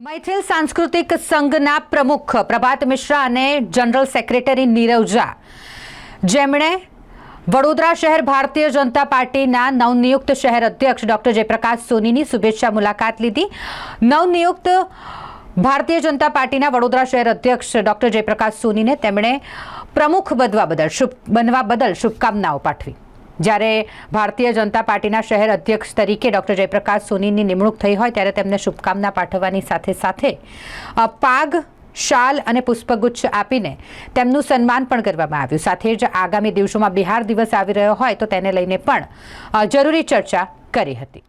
મૈથિલ સાંસ્કૃતિક સંઘના પ્રમુખ પ્રભાત મિશ્રા અને જનરલ સેક્રેટરી નીરવ ઝા જેમણે વડોદરા શહેર ભારતીય જનતા પાર્ટીના નવનિયુક્ત શહેર અધ્યક્ષ ડોક્ટર જયપ્રકાશ સોનીની શુભેચ્છા મુલાકાત લીધી. નવનિયુક્ત ભારતીય જનતા પાર્ટીના વડોદરા શહેર અધ્યક્ષ ડોક્ટર જયપ્રકાશ સોનીને તેમણે પ્રમુખ બનવા બદલ શુભ બનવા બદલ શુભકામનાઓ પાઠવી. જ્યારે ભારતીય જનતા પાર્ટીના શહેર અધ્યક્ષ તરીકે ડૉક્ટર જયપ્રકાશ સોનીની નિમણૂક થઈ હોય ત્યારે તેમને શુભકામના પાઠવવાની સાથે સાથે પાગ, શાલ અને પુષ્પગુચ્છ આપીને તેમનું સન્માન પણ કરવામાં આવ્યું. સાથે જ આગામી દિવસોમાં બિહાર દિવસ આવી રહ્યો હોય તો તેને લઈને પણ જરૂરી ચર્ચા કરી હતી.